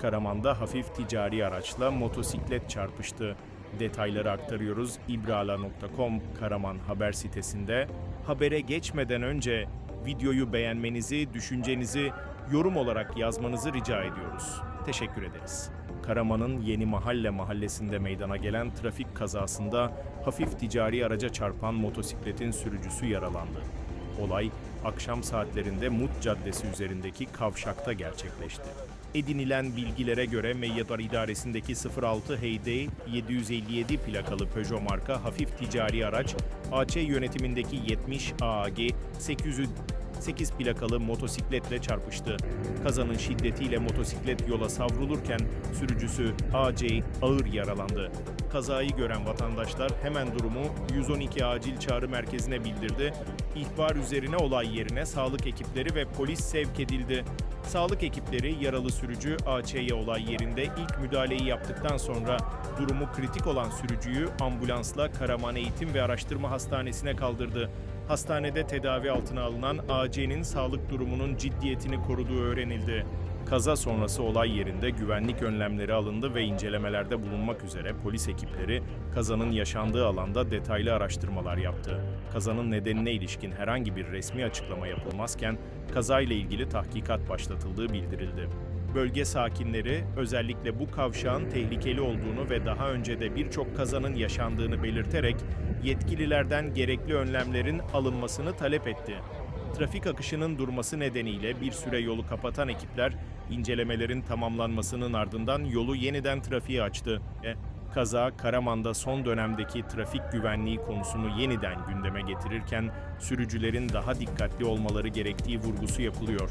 Karaman'da hafif ticari araçla motosiklet çarpıştı. Detayları aktarıyoruz ibrala.com Karaman haber sitesinde. Habere geçmeden önce videoyu beğenmenizi, düşüncenizi yorum olarak yazmanızı rica ediyoruz. Teşekkür ederiz. Karaman'ın Yeni Mahalle mahallesinde meydana gelen trafik kazasında hafif ticari araca çarpan motosikletin sürücüsü yaralandı. Olay akşam saatlerinde Mut Caddesi üzerindeki kavşakta gerçekleşti. Edinilen bilgilere göre Meyyadar İdaresi'ndeki 06 Heyday 757 plakalı Peugeot marka hafif ticari araç AC yönetimindeki 70 AAG 800 8 plakalı motosikletle çarpıştı. Kazanın şiddetiyle motosiklet yola savrulurken sürücüsü AC ağır yaralandı. Kazayı gören vatandaşlar hemen durumu 112 acil çağrı merkezine bildirdi. İhbar üzerine olay yerine sağlık ekipleri ve polis sevk edildi. Sağlık ekipleri yaralı sürücü AÇ'ye olay yerinde ilk müdahaleyi yaptıktan sonra durumu kritik olan sürücüyü ambulansla Karaman Eğitim ve Araştırma Hastanesi'ne kaldırdı. Hastanede tedavi altına alınan AC'nin sağlık durumunun ciddiyetini koruduğu öğrenildi. Kaza sonrası olay yerinde güvenlik önlemleri alındı ve incelemelerde bulunmak üzere polis ekipleri kazanın yaşandığı alanda detaylı araştırmalar yaptı. Kazanın nedenine ilişkin herhangi bir resmi açıklama yapılmazken kazayla ilgili tahkikat başlatıldığı bildirildi. Bölge sakinleri özellikle bu kavşağın tehlikeli olduğunu ve daha önce de birçok kazanın yaşandığını belirterek yetkililerden gerekli önlemlerin alınmasını talep etti. Trafik akışının durması nedeniyle bir süre yolu kapatan ekipler incelemelerin tamamlanmasının ardından yolu yeniden trafiğe açtı. E, Kaza Karaman'da son dönemdeki trafik güvenliği konusunu yeniden gündeme getirirken sürücülerin daha dikkatli olmaları gerektiği vurgusu yapılıyor.